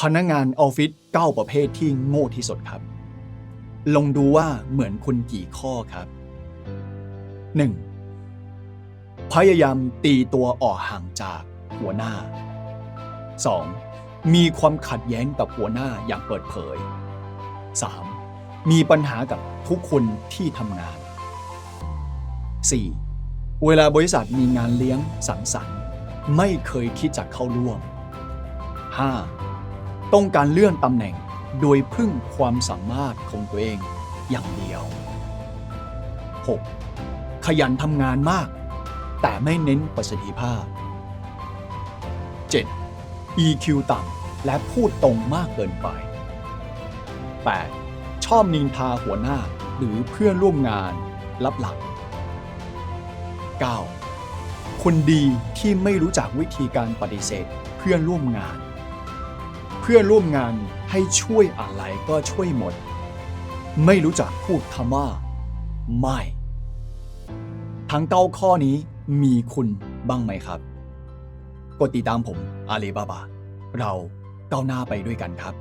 พนักงานออฟฟิศ9ประเภทที่โง่ที่สุดครับ ลองดูว่าเหมือนคุณกี่ข้อครับ 1. พยายามตีตัวออกห่างจากหัวหน้า 2. มีความขัดแย้งกับหัวหน้าอย่างเปิดเผย 3. มีปัญหากับทุกคนที่ทำงาน 4. เวลาบริษัทมีงานเลี้ยงสังสรรค์ ไม่เคยคิดจะเข้าร่วม 5. ต้องการเลื่อนตำแหน่งโดยพึ่งความสามารถของตัวเองอย่างเดียว 6. ขยันทำงานมาก แต่ไม่เน้นประสิทธิภาพ 7. EQ ต่ำและพูดตรงมากเกินไป 8. ชอบนินทาหัวหน้าหรือเพื่อนร่วมงานลับหลัง 9. คนดีที่ไม่รู้จักวิธีการปฏิเสธเพื่อนร่วมงาน พื่อนร่วมงานให้ช่วยอะไรก็ช่วยหมด ไม่รู้จักพูดคำว่า ไม่ ทั้งเก้าข้อนี้มีคุณบ้างไหมครับ กดติดตามผมอาลีบาบา เราก้าวหน้าไปด้วยกันครับ